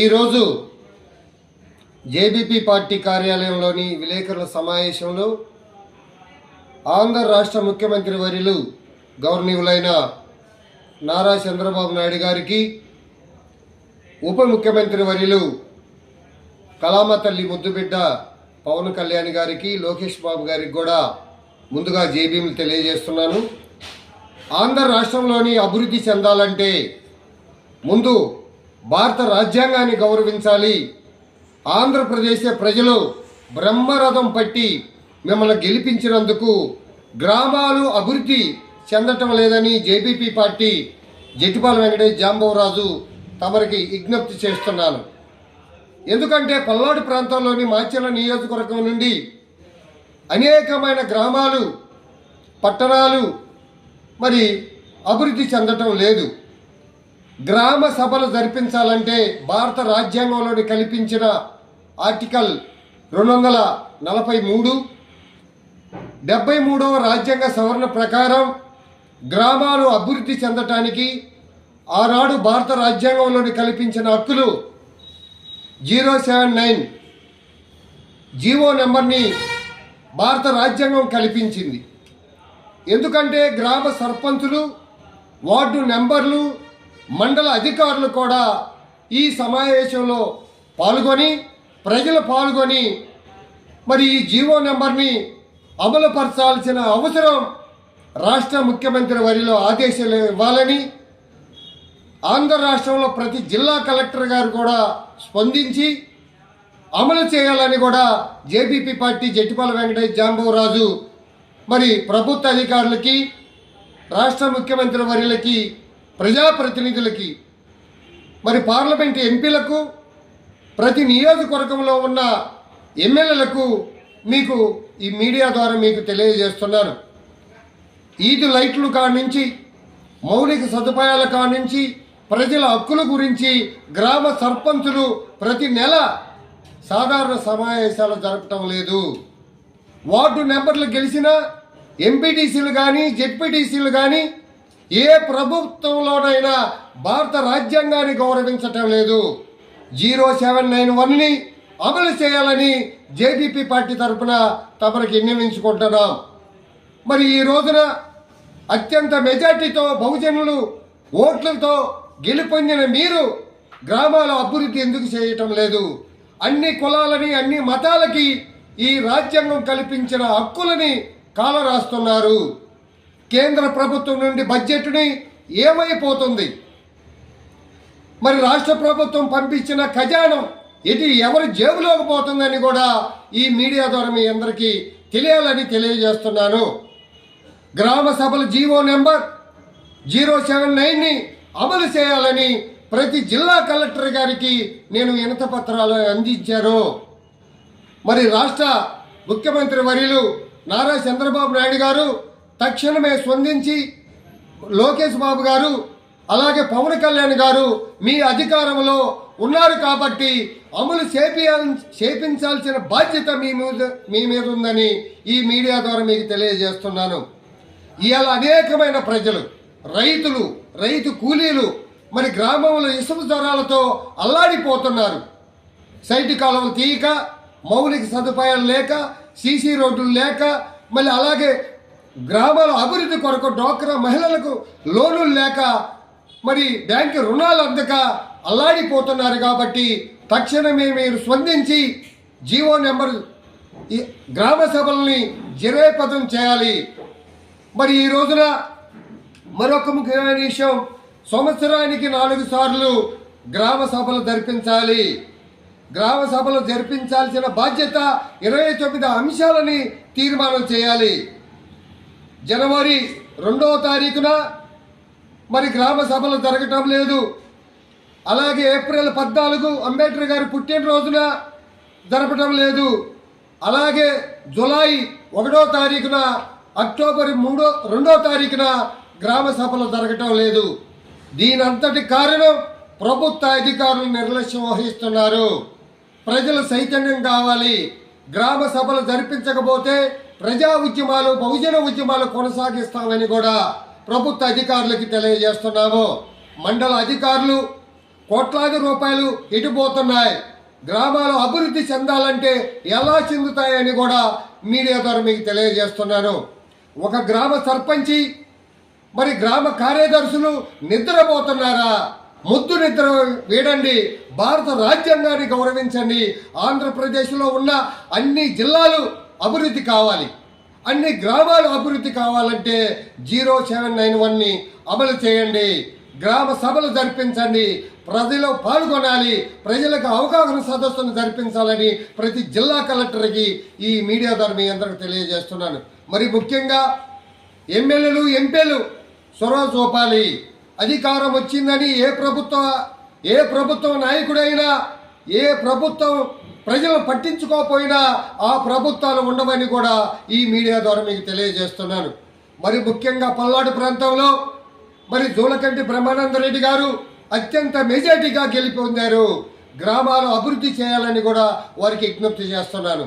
ఈరోజు JBP party కార్యాలయంలోని విలేకరుల సమావేశంలో ఆంధ్ర రాష్ట్ర ముఖ్యమంత్రి వర్యులు గౌరవనీయులైన నారా చంద్రబాబు నాయుడు గారికి ఉప ముఖ్యమంత్రి వర్యులు కళామ తల్లి ముద్దుబిడ్డ పవన్ కళ్యాణ్ గారికి లోకేష్ బాబు గారికి కూడా ముందుగా జేబీలు తెలియజేస్తున్నాను. ఆంధ్ర రాష్ట్రంలోని అభివృద్ధి చెందాలంటే ముందు భారత రాజ్యాంగాన్ని గౌరవించాలి. ఆంధ్రప్రదేశ్ ప్రజలు బ్రహ్మరథం పట్టి మిమ్మల్ని గెలిపించినందుకు గ్రామాలు అభివృద్ధి చెందటం లేదని జేబీపీ పార్టీ జటిపాల వెంకటేష్ జాంబవరాజు తమరికి విజ్ఞప్తి చేస్తున్నాను ఎందుకంటే పల్నాడు ప్రాంతంలోని మాచెల నియోజకవర్గం నుండి అనేకమైన గ్రామాలు పట్టణాలు మరి అభివృద్ధి చెందటం లేదు. గ్రామ సభలు జరిపించాలంటే భారత రాజ్యాంగంలోని కల్పించిన ఆర్టికల్ రెండు వందల నలభై మూడు డెబ్బై మూడవ రాజ్యాంగ సవరణ ప్రకారం గ్రామాలు అభివృద్ధి చెందటానికి ఆనాడు భారత రాజ్యాంగంలోని కల్పించిన హక్కులు జీరో సెవెన్ నైన్ జీవో నెంబర్ని భారత రాజ్యాంగం కల్పించింది. ఎందుకంటే గ్రామ సర్పంచులు వార్డు నెంబర్లు మండల అధికారులు కూడా ఈ సమావేశంలో పాల్గొని ప్రజలు పాల్గొని మరి ఈ జీవో నెంబర్ని అమలుపరచాల్సిన అవసరం రాష్ట్ర ముఖ్యమంత్రి వరిలో ఆదేశాలు ఇవ్వాలని ఆంధ్ర రాష్ట్రంలో ప్రతి జిల్లా కలెక్టర్ గారు కూడా స్పందించి అమలు చేయాలని కూడా జేబీపీ పార్టీ జట్టిపాల వెంకటేష్ జాంబవరాజు మరి ప్రభుత్వ అధికారులకి రాష్ట్ర ముఖ్యమంత్రి వర్యులకి ప్రజాప్రతినిధులకి మరి పార్లమెంట్ ఎంపీలకు ప్రతి నియోజకవర్గంలో ఉన్న ఎమ్మెల్యేలకు మీకు ఈ మీడియా ద్వారా మీకు తెలియజేస్తున్నాను. ఈదు లైట్లు కానించి మౌలిక సదుపాయాల కానించి ప్రజల హక్కుల గురించి గ్రామ సర్పంచులు ప్రతి నెల సాధారణ సమావేశాలు జరపటం లేదు. వార్డు నెంబర్లు గెలిచిన ఎంపీటీసీలు కానీ జెడ్పీటీసీలు కానీ ఏ ప్రభుత్వంలోనైనా భారత రాజ్యాంగాన్ని గౌరవించటం లేదు. జీరో సెవెన్ నైన్ వన్ని అమలు చేయాలని జేడీపీ పార్టీ తరఫున తమరికి విన్నవించుకుంటున్నాం. మరి ఈ రోజున అత్యంత మెజార్టీతో బహుజనులు ఓట్లతో గెలుపొందిన మీరు గ్రామాల అభివృద్ధి ఎందుకు చేయటం లేదు? అన్ని కులాలని అన్ని మతాలకి ఈ రాజ్యాంగం కల్పించిన హక్కులని కాలరాస్తున్నారు. కేంద్ర ప్రభుత్వం నుండి బడ్జెట్ని ఏమైపోతుంది? మరి రాష్ట్ర ప్రభుత్వం పంపించిన ఖజానం ఇది ఎవరి జేబులోకి పోతుందని కూడా ఈ మీడియా ద్వారా మీ అందరికీ తెలియాలని తెలియజేస్తున్నాను. గ్రామ సభల జీవో నెంబర్ జీరో సెవెన్ నైన్ని అమలు చేయాలని ప్రతి జిల్లా కలెక్టర్ గారికి నేను వినత పత్రాలు అందించాను మరి రాష్ట్ర ముఖ్యమంత్రి వర్యులు నారా చంద్రబాబు నాయుడు గారు తక్షణమే స్పందించి లోకేష్ బాబు గారు అలాగే పవన్ కళ్యాణ్ గారు మీ అధికారంలో ఉన్నారు కాబట్టి అమలు చేపియా చేపించాల్సిన బాధ్యత మీ మీద మీ మీద ఉందని ఈ మీడియా ద్వారా మీకు తెలియజేస్తున్నాను. ఇవాళ అనేకమైన ప్రజలు రైతులు రైతు కూలీలు మరి గ్రామంలో ఇసుక జ్వరాలతో అల్లాడిపోతున్నారు. సైటి కాలువలు తీయక మౌలిక సదుపాయాలు లేక సీసీ రోడ్లు లేక మళ్ళీ అలాగే గ్రామాల అభివృద్ధి కొరకు డోక్రా మహిళలకు లోనులు లేక మరి బ్యాంకు రుణాలు అందక అల్లాడిపోతున్నారు కాబట్టి తక్షణమే మీరు స్పందించి జీవో నెంబర్ ఈ గ్రామ సభల్ని పదం చేయాలి. మరి ఈ రోజున మరొక ముఖ్యమైన విషయం సంవత్సరానికి నాలుగు సార్లు గ్రామ సభలు జరిపించాలి. గ్రామ సభలు జరిపించాల్సిన బాధ్యత ఇరవై తొమ్మిది అంశాలని తీర్మానం చేయాలి. జనవరి రెండవ తారీఖున మరి గ్రామ సభలు జరగటం లేదు. అలాగే ఏప్రిల్ పద్నాలుగు అంబేద్కర్ గారి పుట్టినరోజున జరపటం లేదు. అలాగే జులై ఒకటో తారీఖున అక్టోబర్ మూడో రెండో తారీఖున గ్రామ సభలు జరగటం లేదు. దీనంతటి కారణం ప్రభుత్వ అధికారులు నిర్లక్ష్యం వహిస్తున్నారు. ప్రజలు చైతన్యం కావాలి. గ్రామ సభలు జరిపించకపోతే ప్రజా ఉద్యమాలు బహుజన ఉద్యమాలు కొనసాగిస్తామని కూడా ప్రభుత్వ అధికారులకి తెలియజేస్తున్నాము. మండల అధికారులు కోట్లాది రూపాయలు ఇటుపోతున్నాయి. గ్రామాలు అభివృద్ధి చెందాలంటే ఎలా చెందుతాయని కూడా మీడియా ద్వారా మీకు తెలియజేస్తున్నాను. ఒక గ్రామ సర్పంచి మరి గ్రామ కార్యదర్శులు నిద్రపోతున్నారా? ముద్దు నిద్ర వీడండి. భారత రాజ్యాంగాన్ని గౌరవించండి. ఆంధ్రప్రదేశ్లో ఉన్న అన్ని జిల్లాలు అభివృద్ధి కావాలి. అన్ని గ్రామాలు అభివృద్ధి కావాలంటే జీరో సెవెన్ నైన్ వన్ని అమలు చేయండి. గ్రామ సభలు జరిపించండి. ప్రజలు పాల్గొనాలి. ప్రజలకు అవగాహన సదస్సును జరిపించాలని ప్రతి జిల్లా కలెక్టర్కి ఈ మీడియా ద్వారా మీ అందరికి తెలియజేస్తున్నాను. మరి ముఖ్యంగా ఎమ్మెల్యేలు ఎంపీలు చొరవ చూపాలి అధికారం వచ్చిందని ఏ ప్రభుత్వ ఏ ప్రభుత్వ నాయకుడైనా ఏ ప్రభుత్వం ప్రజలు పట్టించుకోకపోయినా ఆ ప్రభుత్వాలు ఉండవని కూడా ఈ మీడియా ద్వారా మీకు తెలియజేస్తున్నాను. మరి ముఖ్యంగా పల్నాడు ప్రాంతంలో మరి జూలకంటి బ్రహ్మానంద రెడ్డి గారు అత్యంత మెజార్టీగా గెలిపొందారు. గ్రామాలు అభివృద్ధి చేయాలని కూడా వారికి విజ్ఞప్తి చేస్తున్నాను.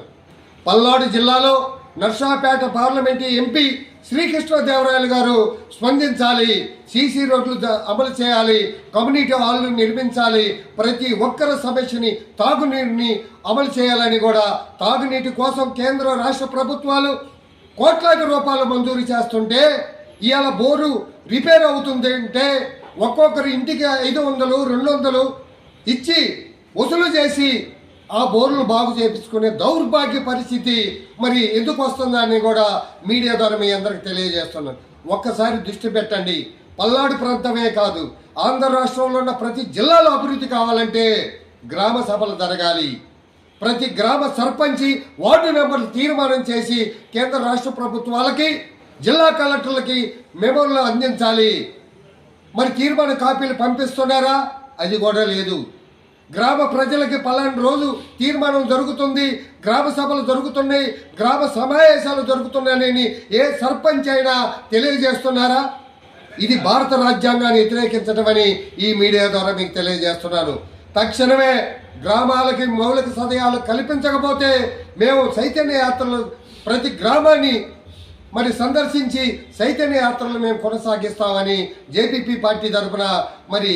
పల్నాడు జిల్లాలో నర్సాపేట పార్లమెంటు ఎంపీ శ్రీకృష్ణదేవరాయలు గారు స్పందించాలి సీసీ రోడ్లు అమలు చేయాలి కమ్యూనిటీ హాల్ను నిర్మించాలి ప్రతి ఒక్కరి సమస్యని తాగునీరుని అమలు చేయాలని కూడా తాగునీటి కోసం కేంద్ర రాష్ట్ర ప్రభుత్వాలు కోట్లాది రూపాయలు మంజూరు చేస్తుంటే ఇవాళ బోరు రిపేర్ అవుతుంది అంటే ఒక్కొక్కరి ఇంటికి ఐదు వందలు రెండు వందలు ఇచ్చి వసూలు చేసి ఆ బోర్లు బాగు చేయించుకునే దౌర్భాగ్య పరిస్థితి మరి ఎందుకు వస్తుందని కూడా మీడియా ద్వారా మీ అందరికి తెలియజేస్తున్నాను. ఒక్కసారి దృష్టి పెట్టండి. పల్నాడు ప్రాంతమే కాదు ఆంధ్ర రాష్ట్రంలో ఉన్న ప్రతి జిల్లాలో అభివృద్ధి కావాలంటే గ్రామ సభలు జరగాలి. ప్రతి గ్రామ సర్పంచి వార్డు నెంబర్లు తీర్మానం చేసి కేంద్ర రాష్ట్ర ప్రభుత్వాలకి జిల్లా కలెక్టర్లకి మెమోలు అందించాలి. మరి తీర్మాన కాపీలు పంపిస్తున్నారా? అది కూడా లేదు. గ్రామ ప్రజలకి పలాంటి రోజు తీర్మానం జరుగుతుంది గ్రామ సభలు జరుగుతున్నాయి గ్రామ సమావేశాలు జరుగుతున్నాయని ఏ సర్పంచ్ అయినా తెలియజేస్తున్నారా? ఇది భారత రాజ్యాంగాన్ని వ్యతిరేకించటమని ఈ మీడియా ద్వారా మీకు తెలియజేస్తున్నాను. తక్షణమే గ్రామాలకి మౌలిక సదయాలు కల్పించకపోతే మేము చైతన్య యాత్రలు ప్రతి గ్రామాన్ని మరి సందర్శించి చైతన్య యాత్రలు మేము కొనసాగిస్తామని జేపీపీ పార్టీ తరఫున మరి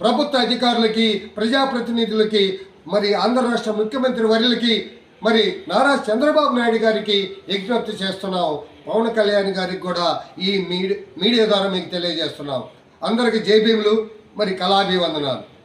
ప్రభుత్వ అధికారులకి ప్రజాప్రతినిధులకి మరి ఆంధ్ర రాష్ట్ర ముఖ్యమంత్రి వర్యులకి మరి నారా చంద్రబాబు నాయుడు గారికి విజ్ఞప్తి చేస్తున్నాం. పవన్ కళ్యాణ్ గారికి కూడా ఈ మీడి మీడియా ద్వారా మీకు తెలియజేస్తున్నాం. అందరికి జైభీములు మరి కళాభివందనాలు.